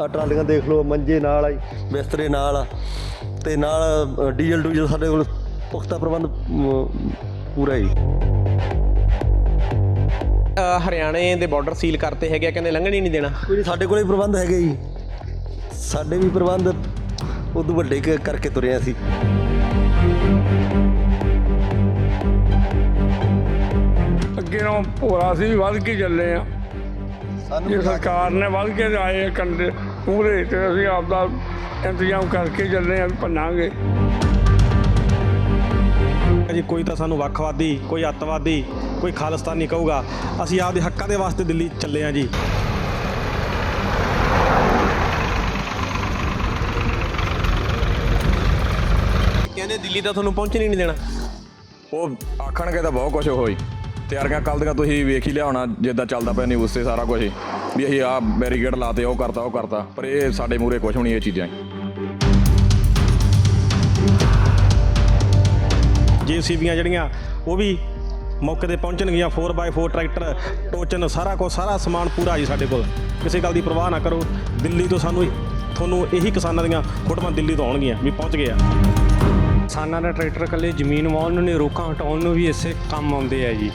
ਆ ਟਰਾਲੀਆਂ ਦੇਖ ਲਓ ਮੰਜੇ ਨਾਲ ਆ ਜੀ, ਬਿਸਤਰੇ ਨਾਲ ਆ। ਤੇ ਨਾਲ ਡੀਜ਼ਲ ਡੂਜ਼ਲ ਸਾਡੇ ਕੋਲ ਪੁਖਤਾ ਪ੍ਰਬੰਧ ਪੂਰਾ ਹੈ। ਹਰਿਆਣੇ ਦੇ ਬਾਰਡਰ ਸੀਲ ਕਰਤੇ ਹੈਗੇ ਆ, ਕਹਿੰਦੇ ਲੰਘਣ ਹੀ ਨਹੀਂ ਦੇਣਾ। ਕੋਈ ਨਹੀਂ ਸਾਡੇ ਕੋਲੇ ਪ੍ਰਬੰਧ ਹੈਗੇ ਜੀ। ਸਾਡੇ ਵੀ ਪ੍ਰਬੰਧ ਉਦੋਂ ਵੱਡੇ ਕਰਕੇ ਤੁਰੇ ਅਸੀਂ। ਅੱਗੇ ਨੂੰ ਭੋਰਾ ਸੀ ਵੱਧ ਕੇ ਚੱਲੇ ਆ। ਜੇ ਸਰਕਾਰ ਨੇ ਵੱਧ ਕੇ ਆਏ ਕੰਡੇ ਪੂਰੇ ਤੇ ਅਸੀਂ ਆਪਦਾ ਇੰਤਜ਼ਾਮ ਕਰਕੇ ਚੱਲੇ ਆ ਭੰਨਾਂਗੇ। ਜੀ ਕੋਈ ਤਾਂ ਸਾਨੂੰ ਵੱਖਵਾਦੀ ਕੋਈ ਅੱਤਵਾਦੀ ਕੋਈ ਖਾਲਿਸਤਾਨੀ ਕਹੂਗਾ ਅਸੀਂ ਆਪਦੇ ਹੱਕਾਂ ਦੇ ਵਾਸਤੇ ਦਿੱਲੀ ਚੱਲੇ ਆ ਜੀ। ਕਹਿੰਦੇ ਦਿੱਲੀ ਤਾਂ ਤੁਹਾਨੂੰ ਪਹੁੰਚਣ ਹੀ ਨਹੀਂ ਦੇਣਾ। ਉਹ ਆਖਣਗੇ ਤਾਂ ਬਹੁਤ ਕੁਝ ਹੋਈ। ਤਿਆਰੀਆਂ ਕੱਲ੍ਹ ਦੀਆਂ ਤੁਸੀਂ ਵੇਖ ਹੀ ਲਿਆ ਹੋਣਾ ਜਿੱਦਾਂ ਚੱਲਦਾ ਪਿਆ ਨਿਊਜ਼ ਤੇ ਸਾਰਾ ਕੁਝ ਵੀ ਅਸੀਂ ਆਹ ਬੈਰੀਕੇਡ ਲਾਤੇ ਉਹ ਕਰਤਾ ਉਹ ਕਰਤਾ। ਪਰ ਇਹ ਸਾਡੇ ਮੂਰੇ ਕੁਝ ਨਹੀਂ, ਇਹ ਚੀਜ਼ਾਂ ਜੀਸੀਬੀਆਂ ਜਿਹੜੀਆਂ, ਉਹ ਵੀ ਮੌਕੇ ਤੇ ਪਹੁੰਚਣਗੀਆਂ। 4x4 ਟਰੈਕਟਰ ਟੋਚਨ, ਸਾਰਾ ਕੁਝ ਸਾਰਾ ਸਮਾਨ ਪੂਰਾ ਜੀ ਸਾਡੇ ਕੋਲ। ਕਿਸੇ ਗੱਲ ਦੀ ਪਰਵਾਹ ਨਾ ਕਰੋ। ਦਿੱਲੀ ਤੋਂ ਸਾਨੂੰ ਤੁਹਾਨੂੰ ਇਹੀ ਕਿਸਾਨਾਂ ਦੀਆਂ ਫੋਟੋਆਂ ਦਿੱਲੀ ਤੋਂ ਆਉਣਗੀਆਂ ਵੀ ਪਹੁੰਚ ਗਏ ਆ। ਕਿਸਾਨਾਂ ਦਾ ਟਰੈਕਟਰ ਇਕੱਲੇ ਜ਼ਮੀਨ ਵਾਹੁਣ ਨੂੰ ਨਹੀਂ, ਰੋਕਾਂ ਹਟਾਉਣ ਨੂੰ ਵੀ ਇਸੇ ਕੰਮ ਆਉਂਦੇ ਆ ਜੀ।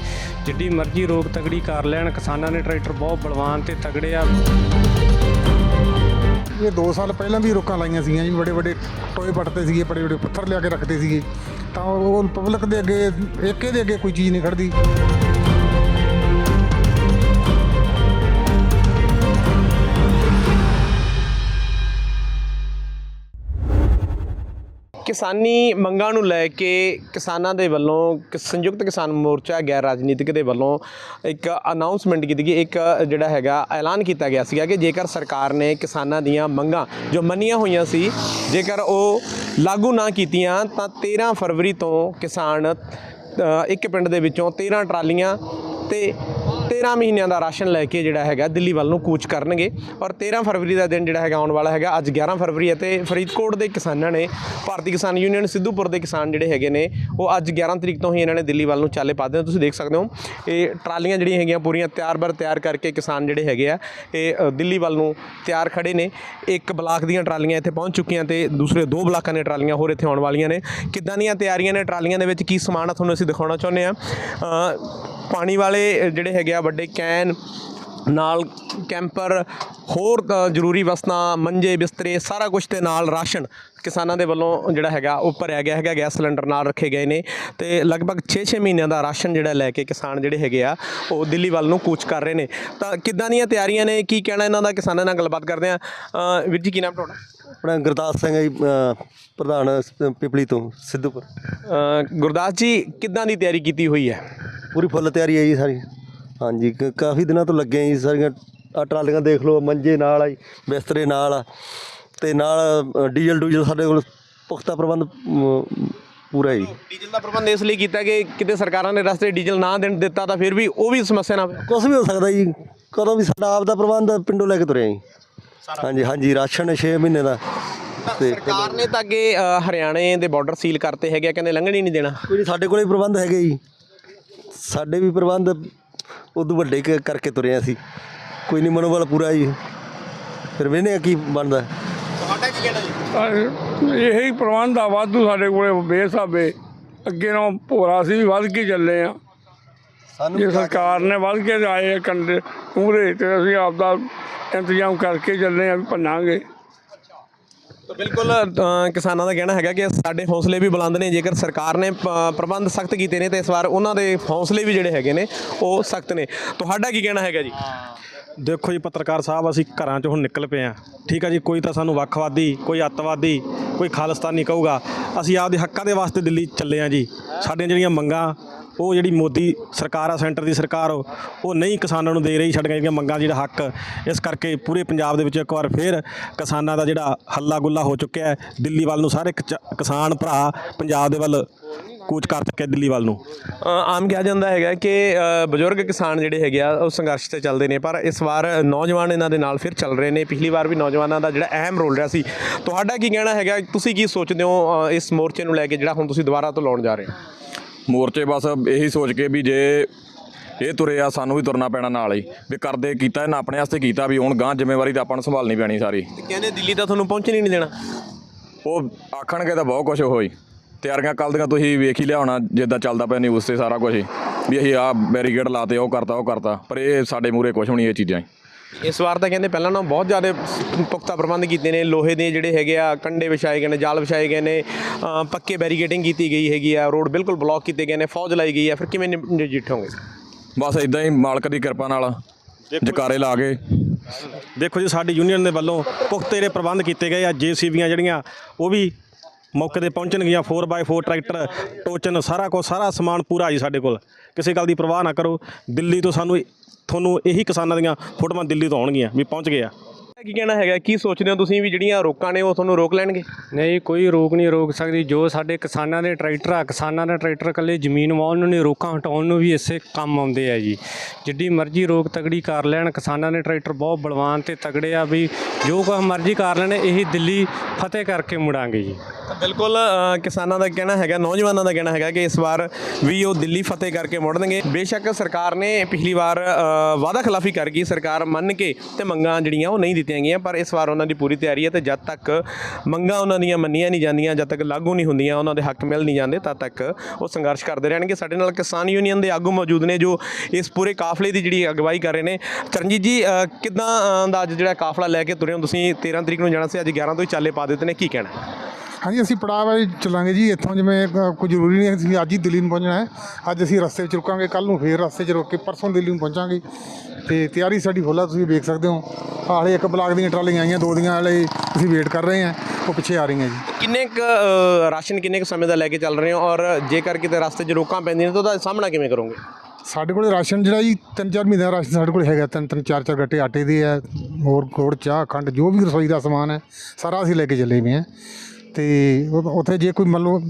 ਜਿੱਡੀ ਮਰਜ਼ੀ ਰੋਕ ਤਗੜੀ ਕਰ ਲੈਣ, ਕਿਸਾਨਾਂ ਦੇ ਟਰੈਕਟਰ ਬਹੁਤ ਬਲਵਾਨ ਤੇ ਤਗੜੇ ਆ ਇਹ 2 ਸਾਲ ਪਹਿਲਾਂ ਵੀ ਰੋਕਾਂ ਲਾਈਆਂ ਸੀਗੀਆਂ ਜੀ ਬੜੇ ਬੜੇ ਟੋਏ ਪੱਟਦੇ ਸੀਗੇ ਬੜੇ ਬੜੇ ਪੱਥਰ ਲਿਆ ਕੇ ਰੱਖਦੇ ਸੀਗੇ। ਤਾਂ ਉਹ ਪਬਲਿਕ ਦੇ ਅੱਗੇ, ਏਕੇ ਦੇ ਅੱਗੇ ਕੋਈ ਚੀਜ਼ ਨਹੀਂ ਖੜਦੀ। ਕਿਸਾਨੀ ਮੰਗਾਂ ਨੂੰ ਲੈ ਕੇ ਕਿਸਾਨਾਂ ਦੇ ਵੱਲੋਂ ਸੰਯੁਕਤ ਕਿਸਾਨ ਮੋਰਚਾ ਗੈਰ ਰਾਜਨੀਤਿਕ ਦੇ ਵੱਲੋਂ ਇੱਕ ਅਨਾਉਂਸਮੈਂਟ ਕੀਤੀ ਗਈ, ਇੱਕ ਜਿਹੜਾ ਹੈਗਾ ਐਲਾਨ ਕੀਤਾ ਗਿਆ ਸੀਗਾ ਕਿ ਜੇਕਰ ਸਰਕਾਰ ਨੇ ਕਿਸਾਨਾਂ ਦੀਆਂ ਮੰਗਾਂ ਜੋ ਮੰਨੀਆਂ ਹੋਈਆਂ ਸੀ, ਜੇਕਰ ਉਹ ਲਾਗੂ ਨਾ ਕੀਤੀਆਂ, ਤਾਂ 13 ਫਰਵਰੀ ਤੋਂ ਕਿਸਾਨ ਇੱਕ ਪਿੰਡ ਦੇ ਵਿੱਚੋਂ 13 ਟਰਾਲੀਆਂ ਤੇ 13 ਮਹੀਨਿਆਂ ਦਾ ਰਾਸ਼ਨ ਲੈ ਕੇ ਜਿਹੜਾ ਹੈਗਾ ਦਿੱਲੀ ਵੱਲ ਨੂੰ ਕੂਚ ਕਰਨਗੇ। ਔਰ 13 ਫਰਵਰੀ ਦਾ ਦਿਨ ਜਿਹੜਾ ਹੈਗਾ ਆਉਣ ਵਾਲਾ ਹੈਗਾ, ਅੱਜ 11 ਫਰਵਰੀ ਹੈ ਤੇ ਫਰੀਦਕੋਟ ਦੇ ਕਿਸਾਨਾਂ ਨੇ, ਭਾਰਤੀ ਕਿਸਾਨ ਯੂਨੀਅਨ ਸਿੱਧੂਪੁਰ ਦੇ ਕਿਸਾਨ ਜਿਹੜੇ ਹੈਗੇ ਨੇ, ਉਹ ਅੱਜ 11 ਤਰੀਕ ਤੋਂ ਹੀ ਇਹਨਾਂ ਨੇ ਦਿੱਲੀ ਵੱਲ ਨੂੰ ਚਾਲੇ ਪਾਦੇ ਨੇ ਤੁਸੀਂ ਦੇਖ ਸਕਦੇ ਹੋ, ਇਹ ਟਰਾਲੀਆਂ ਜਿਹੜੀਆਂ ਹੈਗੀਆਂ ਪੂਰੀਆਂ ਤਿਆਰ ਬਰ ਤਿਆਰ ਕਰਕੇ ਕਿਸਾਨ ਜਿਹੜੇ ਹੈਗੇ ਆ, ਇਹ ਦਿੱਲੀ ਵੱਲ ਨੂੰ ਤਿਆਰ ਖੜੇ ਨੇ। ਇੱਕ ਬਲਾਕ ਦੀਆਂ ਟਰਾਲੀਆਂ ਇੱਥੇ ਪਹੁੰਚ ਚੁੱਕੀਆਂ ਤੇ ਦੂਸਰੇ ਦੋ ਬਲਾਕਾਂ ਦੀਆਂ ਟਰਾਲੀਆਂ ਹੋਰ ਇੱਥੇ ਆਉਣ ਵਾਲੀਆਂ ਨੇ। ਕਿੱਦਾਂ ਦੀਆਂ ਤਿਆਰੀਆਂ ਨੇ ਟਰਾਲੀਆਂ ਦੇ ਵਿੱਚ? ਕੀ ਸਮਾਨ ਆ? ਤੁਹਾਨੂੰ ਅਸੀਂ ਦਿਖਾਉਣਾ ਚਾਹੁੰਦੇ ਆ ਪਾਣੀ ਵਾਲੇ ਜਿਹੜੇ ਹੈਗੇ ਆ ਵੱਡੇ ਕੈਨ ਨਾਲ ਕੈਂਪਰ ਹੋਰ ਜ਼ਰੂਰੀ ਵਸਤਾਂ ਮੰਜੇ ਬਿਸਤਰੇ ਸਾਰਾ ਕੁਝ ਤੇ ਨਾਲ ਰਾਸ਼ਨ ਕਿਸਾਨਾਂ ਦੇ ਵੱਲੋਂ ਜਿਹੜਾ ਹੈਗਾ ਉਹ ਭਰਿਆ ਗਿਆ ਹੈਗਾ ਗੈਸ ਸਿਲੰਡਰ ਨਾਲ ਰੱਖੇ ਗਏ ਨੇ ਤੇ ਲਗਭਗ 6-6 ਮਹੀਨਿਆਂ ਦਾ ਰਾਸ਼ਨ ਜਿਹੜਾ ਲੈ ਕੇ ਕਿਸਾਨ ਜਿਹੜੇ ਹੈਗੇ ਆ ਉਹ ਦਿੱਲੀ ਵੱਲ ਨੂੰ ਕੂਚ ਕਰ ਰਹੇ ਨੇ। ਤਾਂ ਕਿੱਦਾਂ ਦੀਆਂ ਤਿਆਰੀਆਂ ਨੇ? ਕੀ ਕਹਿਣਾ ਇਹਨਾਂ ਦਾ? ਕਿਸਾਨਾਂ ਨਾਲ ਗੱਲਬਾਤ ਕਰਦੇ ਆ ਵੀਰ ਜੀ ਕੀ ਨਾਮ ਤੁਹਾਡਾ? ਆਪਣਾ ਗੁਰਦਾਸ ਸਿੰਘ ਹੈ ਜੀ ਪ੍ਰਧਾਨ ਪਿਪਲੀ ਤੋਂ ਸਿੱਧੂਪੁਰ। ਗੁਰਦਾਸ ਜੀ ਕਿੱਦਾਂ ਦੀ ਤਿਆਰੀ ਕੀਤੀ ਹੋਈ ਹੈ? ਪੂਰੀ ਫੁੱਲ ਤਿਆਰੀ ਹੈ ਜੀ ਸਾਰੀ। ਹਾਂਜੀ ਕ- ਕਾਫੀ ਦਿਨਾਂ ਤੋਂ ਲੱਗੇ ਆ ਜੀ ਸਾਰੀਆਂ ਆ ਟਰਾਲੀਆਂ ਦੇਖ ਲਓ ਮੰਜੇ ਨਾਲ ਆ ਜੀ ਬਿਸਤਰੇ ਨਾਲ ਆ ਤੇ ਨਾਲ ਅ, ਡੀਜ਼ਲ ਡੂਜ਼ਲ ਸਾਡੇ ਕੋਲ ਪੁਖਤਾ ਪ੍ਰਬੰਧ ਅਮ, ਪੂਰਾ ਹੈ ਜੀ। ਡੀਜ਼ਲ ਦਾ ਪ੍ਰਬੰਧ ਇਸ ਲਈ ਕੀਤਾ ਕਿ ਕਿਤੇ ਸਰਕਾਰਾਂ ਨੇ ਰਸਤੇ ਡੀਜ਼ਲ ਨਾ ਦੇਣ ਦਿੱਤਾ ਤਾਂ ਫਿਰ ਵੀ ਉਹ ਵੀ ਸਮੱਸਿਆ ਨਾ ਹੋਵੇ। ਕੁਝ ਵੀ ਹੋ ਸਕਦਾ ਜੀ ਕਦੋਂ ਵੀ ਸਾਡਾ ਆਪ ਦਾ ਪ੍ਰਬੰਧ ਆ, ਪਿੰਡੋਂ ਲੈ ਕੇ ਤੁਰੇ ਆ ਜੀ ਹਾਂਜੀ ਹਾਂਜੀ ਰਾਸ਼ਨ 6 ਮਹੀਨੇ ਦਾ। ਤੇ ਸਰਕਾਰ ਨੇ ਤਾਂ ਅੱਗੇ ਅ, ਹਰਿਆਣੇ ਦੇ ਬਾਰਡਰ ਸੀਲ ਕਰਤੇ ਹੈਗੇ ਆ, ਕਹਿੰਦੇ ਲੰਘਣ ਹੀ ਨਹੀਂ ਦੇਣਾ। ਕੋਈ ਨਹੀਂ ਸਾਡੇ ਕੋਲੇ ਪ੍ਰਬੰਧ ਹੈਗੇ ਜੀ। ਸਾਡੇ ਵੀ ਪ੍ਰਬੰਧ ਉਦੋਂ ਵੱਡੇ ਕ- ਕਰਕੇ ਤੁਰੇ ਆ ਅਸੀਂ ਕੋਈ ਨਹੀਂ ਮਨੋਬਲ ਪੂਰਾ ਜੀ। ਫਿਰ ਵੇਨੇ ਕੀ ਬਣਦਾ। ਤੁਹਾਡਾ ਕੀ ਕਹਿਣਾ ਜੀ? ਤਾਂ ਇਹੀ ਪ੍ਰਬੰਧ ਆ ਵਾਧੂ ਸਾਡੇ ਕੋਲੇ ਬੇਸਾਬੇ ਅੱਗੇ ਨੂੰ ਭੋਰਾ ਸੀ ਵੱਧ ਕੇ ਚੱਲੇ ਆ ਜੇ ਸਰਕਾਰ ਨੇ ਵੱਧ ਕੇ ਆਏ ਆ ਕੰਡੇ ਪੂਰੇ ਤੇ ਅਸੀਂ ਆਪਦਾ ਇੰਤਜ਼ਾਮ ਕਰਕੇ ਚੱਲੇ ਆ ਵੀ ਭੰਨਾਂਗੇ। ਤਾਂ ਬਿਲਕੁਲ ਅ, ਕਿਸਾਨਾਂ ਦਾ ਕਹਿਣਾ ਹੈਗਾ ਕਿ ਸਾਡੇ ਹੌਸਲੇ ਵੀ ਬੁਲੰਦ ਨੇ ਜੇਕਰ ਸਰਕਾਰ ਨੇ ਪ- ਪ੍ਰਬੰਧ ਸਖਤ ਕੀਤੇ ਨੇ ਤੇ ਇਸ ਵਾਰ ਉਹਨਾਂ ਦੇ ਹੌਸਲੇ ਵੀ ਜਿਹੜੇ ਹੈਗੇ ਨੇ ਉਹ ਸਖਤ ਨੇ। ਤੁਹਾਡਾ ਕੀ ਕਹਿਣਾ ਹੈਗਾ ਜੀ? ਦੇਖੋ ਜੀ ਪੱਤਰਕਾਰ ਸਾਹਿਬ ਅਸੀਂ ਘਰਾਂ 'ਚ ਹੁਣ ਨਿਕਲ ਪਏ ਆ ਠੀਕ ਆ ਜੀ ਕੋਈ ਤਾਂ ਸਾਨੂੰ ਵੱਖਵਾਦੀ ਕੋਈ ਅੱਤਵਾਦੀ ਕੋਈ ਖਾਲਿਸਤਾਨੀ ਕਹੂਗਾ ਅਸੀਂ ਆਪਦੇ ਹੱਕਾਂ ਦੇ ਵਾਸਤੇ ਦਿੱਲੀ ਚੱਲੇ ਆ ਜੀ। ਸਾਡੀਆਂ ਜਿਹੜੀਆਂ ਮੰਗਾਂ ਉਹ ਜਿਹੜੀ ਮੋਦੀ ਸਰਕਾਰ ਆ, ਸੈਂਟਰ ਦੀ ਸਰਕਾਰ, ਉਹ ਨਹੀਂ ਕਿਸਾਨਾਂ ਨੂੰ ਦੇ ਰਹੀ ਸਾਡੀਆਂ ਜਿਹੜੀਆਂ ਮੰਗਾਂ ਜਿਹੜਾ ਹੱਕ, ਇਸ ਕਰਕੇ ਪੂਰੇ ਪੰਜਾਬ ਦੇ ਵਿੱਚ ਇੱਕ ਵਾਰ ਫੇਰ ਕਿਸਾਨਾਂ ਦਾ ਜਿਹੜਾ ਹੱਲਾ ਗੁੱਲਾ ਹੋ ਚੁੱਕਿਆ ਹੈ। ਦਿੱਲੀ ਵੱਲ ਨੂੰ ਸਾਰੇ ਕਿਸਾਨ ਭਰਾ ਪੰਜਾਬ ਦੇ ਵੱਲ ਕੂਚ ਕਰ ਚੁੱਕੇ ਦਿੱਲੀ ਵੱਲ ਨੂੰ। ਆਮ ਕਿਹਾ ਜਾਂਦਾ ਹੈਗਾ ਕਿ ਬਜ਼ੁਰਗ ਕਿਸਾਨ ਜਿਹੜੇ ਹੈਗੇ ਆ, ਉਹ ਸੰਘਰਸ਼ ਤੇ ਚੱਲਦੇ ਨੇ, ਪਰ ਇਸ ਵਾਰ ਨੌਜਵਾਨ ਇਹਨਾਂ ਦੇ ਨਾਲ ਫਿਰ ਚੱਲ ਰਹੇ ਨੇ। ਪਿਛਲੀ ਵਾਰ ਵੀ ਨੌਜਵਾਨਾਂ ਦਾ ਜਿਹੜਾ ਅਹਿਮ ਰੋਲ ਰਿਹਾ ਸੀ। ਤੁਹਾਡਾ ਕੀ ਕਹਿਣਾ ਹੈਗਾ? ਤੁਸੀਂ ਕੀ ਸੋਚਦੇ ਹੋ ਇਸ ਮੋਰਚੇ ਨੂੰ ਲੈ ਕੇ ਜਿਹੜਾ ਹੁਣ ਤੁਸੀਂ ਦੁਬਾਰਾ ਤੋਂ ਲਾਉਣ ਜਾ ਰਹੇ ਹੋ? ਮੋਰਚੇ ਬਸ ਇਹੀ ਸੋਚ ਕੇ ਵੀ ਜੇ ਇਹ ਤੁਰੇ ਆ ਸਾਨੂੰ ਵੀ ਤੁਰਨਾ ਪੈਣਾ ਨਾਲ ਹੀ। ਵੀ ਕਰਦੇ ਕੀਤਾ ਇਹਨਾਂ ਆਪਣੇ ਵਾਸਤੇ ਕੀਤਾ ਵੀ ਹੁਣ ਗਾਂ ਜ਼ਿੰਮੇਵਾਰੀ ਤਾਂ ਆਪਾਂ ਨੂੰ ਸੰਭਾਲਣੀ ਪੈਣੀ ਸਾਰੀ। ਕਹਿੰਦੇ ਦਿੱਲੀ ਤਾਂ ਤੁਹਾਨੂੰ ਪਹੁੰਚਣ ਹੀ ਨਹੀਂ ਦੇਣਾ। ਉਹ ਆਖਣਗੇ ਤਾਂ ਬਹੁਤ ਕੁਝ ਹੋਈ ਤਿਆਰੀਆਂ ਕੱਲ੍ਹ ਦੀਆਂ ਤੁਸੀਂ ਵੇਖ ਹੀ ਲਿਆ ਹੋਣਾ ਜਿੱਦਾਂ ਚੱਲਦਾ ਪਿਆ ਨਿਊਜ਼ ਤੇ ਸਾਰਾ ਕੁਝ ਵੀ ਅਸੀਂ ਆਹ ਬੈਰੀਕੇਡ ਲਾਤੇ ਉਹ ਕਰਤਾ ਉਹ ਕਰਤਾ। ਪਰ ਇਹ ਸਾਡੇ ਮੂਰੇ ਕੁਝ ਨਹੀਂ ਇਹ ਚੀਜ਼ਾਂ ਇਸ ਵਾਰ ਤਾਂ ਕਹਿੰਦੇ ਪਹਿਲਾਂ ਨਾਲੋਂ ਬਹੁਤ ਜ਼ਿਆਦਾ ਪੁਖਤਾ ਪ੍ਰਬੰਧ ਕੀਤੇ ਨੇ। ਲੋਹੇ ਦੇ ਜਿਹੜੇ ਹੈਗੇ ਆ ਕੰਡੇ ਵਿਛਾਏ ਗਏ ਨੇ ਜਾਲ ਵਿਛਾਏ ਗਏ ਨੇ ਪੱਕੇ ਬੈਰੀਕੇਡਿੰਗ ਕੀਤੀ ਗਈ ਹੈਗੀ ਆ ਰੋਡ ਬਿਲਕੁਲ ਬਲੌਕ ਕੀਤੇ ਗਏ ਨੇ ਫੌਜ ਲਾਈ ਗਈ ਆ। ਫਿਰ ਕਿਵੇਂ ਨਜਿੱਠੋਗੇ ਬਸ ਇਦਾਂ ਹੀ ਮਾਲਕ ਦੀ ਕਿਰਪਾ ਨਾਲ ਜਕਾਰੇ ਲਾ ਕੇ। ਦੇਖੋ ਜੀ ਸਾਡੀ ਯੂਨੀਅਨ ਦੇ ਵੱਲੋਂ ਪੁਖਤੇ ਜਿਹੜੇ ਪ੍ਰਬੰਧ ਕੀਤੇ ਗਏ ਆ ਜੀਸੀਬੀਆਂ ਜਿਹੜੀਆਂ ਉਹ ਵੀ ਮੌਕੇ ਤੇ ਪਹੁੰਚਣਗੀਆਂ 4x4 ਟਰੈਕਟਰ ਟੋਚਨ ਸਾਰਾ ਕੁਝ ਸਾਰਾ ਸਮਾਨ ਪੂਰਾ ਜੀ ਸਾਡੇ ਕੋਲ। ਕਿਸੇ ਗੱਲ ਦੀ ਪਰਵਾਹ ਨਾ ਕਰੋ। ਦਿੱਲੀ ਤੋਂ ਸਾਨੂੰ ਤੁਹਾਨੂੰ ਇਹੀ ਕਿਸਾਨਾਂ ਦੀਆਂ ਫੋਟੋਆਂ ਦਿੱਲੀ ਤੋਂ ਆਉਣਗੀਆਂ ਵੀ ਪਹੁੰਚ ਗਏ ਆ। ਕੀ ਕਹਿਣਾ ਹੈਗਾ? ਕੀ ਸੋਚਦੇ ਹੋ ਤੁਸੀਂ ਵੀ ਜਿਹੜੀਆਂ ਰੋਕਾਂ ਨੇ ਉਹ ਤੁਹਾਨੂੰ ਰੋਕ ਲੈਣਗੇ? ਨਹੀਂ ਕੋਈ ਰੋਕ ਨਹੀਂ ਰੋਕ ਸਕਦੀ। ਜੋ ਸਾਡੇ ਕਿਸਾਨਾਂ ਦੇ ਟਰੈਕਟਰ ਆ ਕਿਸਾਨਾਂ ਦਾ ਟਰੈਕਟਰ ਇਕੱਲੇ ਜ਼ਮੀਨ ਵਾਹੁਣ ਨੂੰ ਨਹੀਂ ਰੋਕਾਂ ਹਟਾਉਣ ਨੂੰ ਵੀ ਇਸੇ ਕੰਮ ਆਉਂਦੇ ਆ ਜੀ। ਜਿੱਡੀ ਮਰਜ਼ੀ ਰੋਕ ਤਗੜੀ ਕਰ ਲੈਣ ਕਿਸਾਨਾਂ ਦੇ ਟਰੈਕਟਰ ਬਹੁਤ ਬਲਵਾਨ ਤੇ ਤਗੜੇ ਆ ਵੀ ਜੋ ਕੁਛ ਮਰਜ਼ੀ ਕਰ ਲੈਣ ਇਹੀ ਦਿੱਲੀ ਫਤਿਹ ਕਰਕੇ ਮੁੜਾਂਗੇ ਜੀ। ਤਾਂ ਬਿਲਕੁਲ ਅ, ਕਿਸਾਨਾਂ ਦਾ ਕਹਿਣਾ ਹੈਗਾ ਨੌਜਵਾਨਾਂ ਦਾ ਕਹਿਣਾ ਹੈਗਾ ਕਿ ਇਸ ਵਾਰ ਵੀ ਉਹ ਦਿੱਲੀ ਫਤਿਹ ਕਰਕੇ ਮੁੜਨਗੇ ਬੇਸ਼ੱਕ ਸਰਕਾਰ ਨੇ ਪਿਛਲੀ ਵਾਰ ਅ, ਵਾਅਦਾ ਖਿਲਾਫੀ ਕਰ ਗਈ ਸਰਕਾਰ ਮੰਨ ਕੇ ਤੇ ਮੰਗਾਂ ਜਿਹੜੀਆਂ ਉਹ ਨਹੀਂ ਦਿੱਤੀਆਂ ਗਈਆਂ ਪਰ ਇਸ ਵਾਰ ਉਹਨਾਂ ਦੀ ਪੂਰੀ ਤਿਆਰੀ ਹੈ ਤੇ ਜਦ ਤੱਕ ਮੰਗਾਂ ਉਹਨਾਂ ਦੀਆਂ ਮੰਨੀਆਂ ਨਹੀਂ ਜਾਂਦੀਆਂ ਜਦ ਤੱਕ ਲਾਗੂ ਨਹੀਂ ਹੁੰਦੀਆਂ ਉਹਨਾਂ ਦੇ ਹੱਕ ਮਿਲ ਨਹੀਂ ਜਾਂਦੇ ਤਦ ਤੱਕ ਉਹ ਸੰਘਰਸ਼ ਕਰਦੇ ਰਹਿਣਗੇ। ਸਾਡੇ ਨਾਲ ਕਿਸਾਨ ਯੂਨੀਅਨ ਦੇ ਆਗੂ ਮੌਜੂਦ ਨੇ ਜੋ ਇਸ ਪੂਰੇ ਕਾਫਲੇ ਦੀ ਜਿਹੜੀ ਅਗਵਾਈ ਕਰ ਰਹੇ ਨੇ। ਚਰਨਜੀਤ ਜੀ ਅ, ਕਿੱਦਾਂ ਅ, ਦਾ ਅੱਜ ਜਿਹੜਾ ਕਾਫਲਾ ਲੈ ਕੇ ਤੁਰੇ ਹੋ ਤੁਸੀਂ? 13 ਤਰੀਕ ਨੂੰ ਜਾਣਾ ਸੀ ਅੱਜ 11 ਤੋਂ ਹੀ ਚਾਲੇ ਪਾ ਦਿੱਤੇ ਨੇ ਕੀ ਕਹਿਣਾ ਹਾਂਜੀ ਅਸੀਂ ਪੜਾਅ ਵਾਈ ਚੱਲਾਂਗੇ ਜੀ। ਇੱਥੋਂ ਜਿਵੇਂ ਕੋਈ ਜ਼ਰੂਰੀ ਨਹੀਂ ਅਸੀਂ ਅੱਜ ਹੀ ਦਿੱਲੀ ਨੂੰ ਪਹੁੰਚਣਾ ਹੈ। ਅੱਜ ਅਸੀਂ ਰਸਤੇ 'ਚ ਰੁਕਾਂਗੇ ਕੱਲ ਨੂੰ ਫੇਰ ਰਸਤੇ 'ਚ ਰੁਕ ਕੇ ਪਰਸੋਂ ਦਿੱਲੀ ਨੂੰ ਪਹੁੰਚਾਂਗੇ। ਤੇ ਤਿਆਰੀ ਸਾਡੀ ਫੁੱਲ ਆ ਤੁਸੀਂ ਵੇਖ ਸਕਦੇ ਹੋ। ਹਾਲੇ ਇੱਕ ਬਲਾਕ ਦੀਆਂ ਟਰਾਲੀਆਂ ਆਈਆਂ ਦੋ ਦੀਆਂ ਹਾਲੇ ਅਸੀਂ ਵੇਟ ਕਰ ਰਹੇ ਹਾਂ ਉਹ ਪਿੱਛੇ ਆ ਰਹੀਆਂ ਜੀ। ਕਿੰਨੇ ਕ ਰਾਸ਼ਨ ਕਿੰਨੇ ਕੁ ਸਮੇਂ ਦਾ ਲੈ ਕੇ ਚੱਲ ਰਹੇ ਹੋ? ਔਰ ਜੇਕਰ ਕਿਤੇ ਰਸਤੇ 'ਚ ਰੋਕਾਂ ਪੈਂਦੀਆਂ ਨੇ ਤਾਂ ਉਹਦਾ ਸਾਹਮਣਾ ਕਿਵੇਂ ਕਰੋਗੇ? ਸਾਡੇ ਕੋਲੇ ਰਾਸ਼ਨ ਜਿਹੜਾ ਜੀ ਤਿੰਨ ਚਾਰ ਮਹੀਨੇ ਦਾ ਰਾਸ਼ਨ ਸਾਡੇ ਕੋਲ ਹੈਗਾ ਤਿੰਨ ਤਿੰਨ ਚਾਰ ਚਾਰ ਗੱਟੇ ਆਟੇ ਦੇ ਆ ਹੋਰ ਗੁੜ ਚਾਹ ਖੰਡ ਜੋ ਵੀ ਰਸੋਈ ਦਾ ਸਮਾਨ ਹੈ ਸਾਰਾ ਅਸੀਂ ਲੈ ਕੇ ਚੱਲੇ ਹੋਏ ਹਾਂ। ਤੇ ਉੱਥੇ ਜੇ ਕੋਈ ਮੰਨ ਲਓ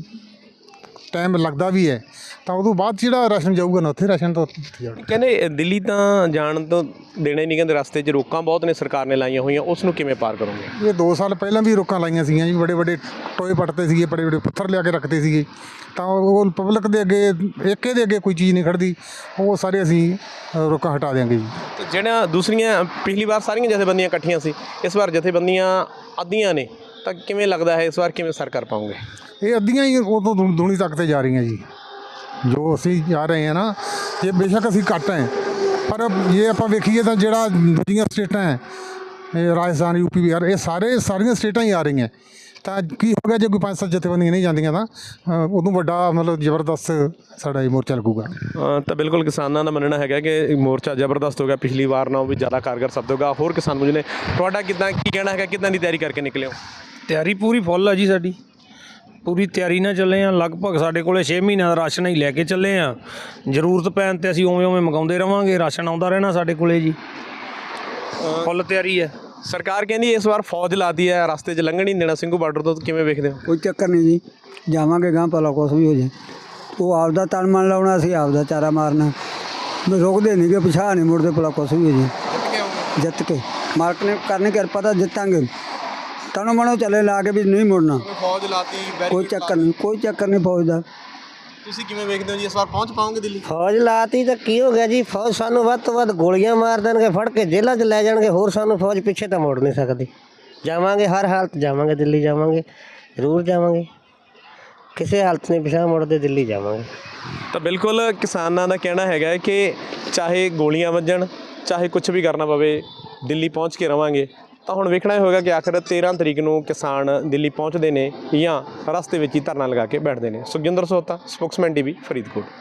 ਟਾਈਮ ਲੱਗਦਾ ਵੀ ਹੈ ਤਾਂ ਉਦੋਂ ਬਾਅਦ ਜਿਹੜਾ ਰਾਸ਼ਨ ਜਾਊਗਾ ਨਾ ਉੱਥੇ ਰਾਸ਼ਨ ਤਾਂ ਕਹਿੰਦੇ ਦਿੱਲੀ ਤਾਂ ਜਾਣ ਤੋਂ ਦੇਣੇ ਨਹੀਂ ਕਹਿੰਦੇ ਰਸਤੇ 'ਚ ਰੋਕਾਂ ਬਹੁਤ ਨੇ ਸਰਕਾਰ ਨੇ ਲਾਈਆਂ ਹੋਈਆਂ ਉਸ ਨੂੰ ਕਿਵੇਂ ਪਾਰ ਕਰੋਗੇ? ਇਹ 2 ਸਾਲ ਪਹਿਲਾਂ ਵੀ ਰੋਕਾਂ ਲਾਈਆਂ ਸੀਗੀਆਂ ਜੀ ਬੜੇ ਬੜੇ ਟੋਏ ਪੱਟਦੇ ਸੀਗੇ ਬੜੇ ਬੜੇ ਪੱਥਰ ਲਿਆ ਕੇ ਰੱਖਦੇ ਸੀਗੇ। ਤਾਂ ਉਹ ਪਬਲਿਕ ਦੇ ਅੱਗੇ ਏਕੇ ਦੇ ਅੱਗੇ ਕੋਈ ਚੀਜ਼ ਨਹੀਂ ਖੜਦੀ ਉਹ ਸਾਰੇ ਅਸੀਂ ਰੋਕਾਂ ਹਟਾ ਦਿਆਂਗੇ ਜੀ। ਜਿਹੜਾ ਦੂਸਰੀਆਂ ਪਿਛਲੀ ਵਾਰ ਸਾਰੀਆਂ ਜਥੇਬੰਦੀਆਂ ਇਕੱਠੀਆਂ ਸੀ ਇਸ ਵਾਰ ਜਥੇਬੰਦੀਆਂ ਅੱਧੀਆਂ ਨੇ। ਤਾਂ ਕਿਵੇਂ ਲੱਗਦਾ ਹੈ? ਇਸ ਵਾਰ ਕਿਵੇਂ ਸਰ ਕਰ ਪਾਉਂਗੇ? ਇਹ ਅੱਧੀਆਂ ਹੀ ਉਦੋਂ ਦੂਣੀ ਤੱਕ ਤੇ ਜਾ ਰਹੀਆਂ ਜੀ। ਜੋ ਅਸੀਂ ਜਾ ਰਹੇ ਹਾਂ ਨਾ ਇਹ ਬੇਸ਼ੱਕ ਅਸੀਂ ਘੱਟ ਹੈ। ਪਰ ਜੇ ਆਪਾਂ ਵੇਖੀਏ ਤਾਂ ਜਿਹੜਾ ਦੂਜੀਆਂ ਸਟੇਟਾਂ ਹੈ ਇਹ ਰਾਜਸਥਾਨ ਯੂਪੀ ਬਿਹਾਰ ਇਹ ਸਾਰੇ ਸਾਰੀਆਂ ਸਟੇਟਾਂ ਹੀ ਆ ਰਹੀਆਂ। ਤਾਂ ਕੀ ਹੋ ਗਿਆ ਜੇ ਕੋਈ ਪੰਜ ਸੱਤ ਜਥੇਬੰਦੀਆਂ ਨਹੀਂ ਜਾਂਦੀਆਂ ਤਾਂ ਉਦੋਂ ਵੱਡਾ ਮਤਲਬ ਜ਼ਬਰਦਸਤ ਸਾਡਾ ਇਹ ਮੋਰਚਾ ਲੱਗੂਗਾ। ਤਾਂ ਬਿਲਕੁਲ ਕਿਸਾਨਾਂ ਦਾ ਮੰਨਣਾ ਹੈਗਾ ਕਿ ਮੋਰਚਾ ਜ਼ਬਰਦਸਤ ਹੋ ਗਿਆ। ਪਿਛਲੀ ਵਾਰ ਨਾਲੋਂ ਵੀ ਜ਼ਿਆਦਾ ਕਾਰਗਰ ਸਾਬਤ ਹੋਗਾ। ਹੋਰ ਕਿਸਾਨ ਮੁਝ ਨੇ ਤੁਹਾਡਾ ਕਿਦਾਂ ਕੀ ਕਹਿਣਾ ਹੈਗਾ? ਕਿਦਾਂ ਦੀ ਤਿਆਰੀ ਕਰਕੇ ਨਿਕਲੇ ਹੋ? ਤਿਆਰੀ ਪੂਰੀ ਫੁੱਲ ਆ ਜੀ ਸਾਡੀ। ਪੂਰੀ ਤਿਆਰੀ ਨਾਲ ਚੱਲੇ ਆ ਲਗਭਗ ਸਾਡੇ ਕੋਲੇ 6 ਮਹੀਨਿਆਂ ਦਾ ਰਾਸ਼ਨ ਹੀ ਲੈ ਕੇ ਚੱਲੇ ਆ। ਜ਼ਰੂਰਤ ਪੈਣ ਤੇ ਅਸੀਂ ਉਵੇਂ ਉਵੇਂ ਮੰਗਾਉਂਦੇ ਰਵਾਂਗੇ ਰਾਸ਼ਨ ਆਉਂਦਾ ਰਹਿਣਾ ਸਾਡੇ ਕੋਲੇ ਜੀ। ਫੁੱਲ ਤਿਆਰੀ ਹੈ ਸਰਕਾਰ ਕਹਿੰਦੀ ਇਸ ਵਾਰ ਫੌਜ ਲਾਤੀ ਹੈ ਰਸਤੇ 'ਚ ਲੰਘਣ ਹੀ ਨਹੀਂ ਦੇਣਾ ਸਿੰਘੂ ਬਾਰਡਰ ਤੋਂ ਕਿਵੇਂ ਵੇਖਦੇ ਹੋ? ਕੋਈ ਚੱਕਰ ਨਹੀਂ ਜੀ ਜਾਵਾਂਗੇ ਗਾਂ ਭਲਾ ਕੁਛ ਵੀ ਹੋ ਜੇ। ਉਹ ਆਪਦਾ ਤਨ ਮਨ ਲਾਉਣਾ ਸੀ ਆਪਦਾ ਚਾਰਾ ਮਾਰਨਾ। ਵੀ ਰੁਕਦੇ ਨਹੀਂ ਕਿ ਪਿਛਾਹ ਨਹੀਂ ਮੁੜਦੇ ਭਲਾ ਕੁਛ ਵੀ ਹੋ ਜੇ। ਜਿੱਤ ਕੇ। ਮਾਲਕ ਨੇ ਕਰਨੇ ਕਿਰਪਾ ਤਾਂ ਜਿੱਤਾਂਗੇ। ਤਨੋਂ ਮਨੋਂ ਚੱਲੇ ਲਾ ਕੇ ਵੀ ਨਹੀਂ ਮੁੜਨਾ। ਫੌਜ ਲਾਤੀ ਕੋਈ ਚੱਕਰ ਨਹੀਂ ਕੋਈ ਚੱਕਰ ਨਹੀਂ ਫੌਜ ਦਾ। ਤੁਸੀਂ ਕਿਵੇਂ ਵੇਖਦੇ ਹੋ ਜੀ ਇਸ ਵਾਰ ਪਹੁੰਚ ਪਾਓਗੇ ਦਿੱਲੀ? ਫੌਜ ਲਾਤੀ ਤਾਂ ਕੀ ਹੋ ਗਿਆ ਜੀ ਫੌਜ ਸਾਨੂੰ ਵੱਧ ਤੋਂ ਵੱਧ ਗੋਲੀਆਂ ਮਾਰ ਦੇਣਗੇ ਫੜ ਕੇ ਜੇਲ੍ਹਾਂ 'ਚ ਲੈ ਜਾਣਗੇ ਹੋਰ ਸਾਨੂੰ ਫੌਜ ਪਿੱਛੇ ਤਾਂ ਮੋੜ ਨਹੀਂ ਸਕਦੀ। ਜਾਵਾਂਗੇ ਹਰ ਹਾਲਤ ਜਾਵਾਂਗੇ ਦਿੱਲੀ ਜਾਵਾਂਗੇ ਜ਼ਰੂਰ ਜਾਵਾਂਗੇ। ਕਿਸੇ ਹਾਲਤ ਨਹੀਂ ਪਿਛਾਂ ਮੁੜਦੇ ਦਿੱਲੀ ਜਾਵਾਂਗੇ। ਤਾਂ ਬਿਲਕੁਲ ਕਿਸਾਨਾਂ ਦਾ ਕਹਿਣਾ ਹੈਗਾ ਕਿ ਚਾਹੇ ਗੋਲੀਆਂ ਵੱਜਣ ਚਾਹੇ ਕੁਝ ਵੀ ਕਰਨਾ ਪਵੇ ਦਿੱਲੀ ਪਹੁੰਚ ਕੇ ਰਵਾਂਗੇ। ਤਾਂ ਹੁਣ ਵੇਖਣਾ ਇਹ ਹੋਏਗਾ ਕਿ ਆਖਰ 13 ਤਰੀਕ ਨੂੰ ਕਿਸਾਨ ਦਿੱਲੀ ਪਹੁੰਚਦੇ ਨੇ ਜਾਂ ਰਸਤੇ ਵਿੱਚ ਹੀ ਧਰਨਾ ਲਗਾ ਕੇ ਬੈਠਦੇ ਨੇ। Sukhjinder Sota Spokesman TV Faridkot.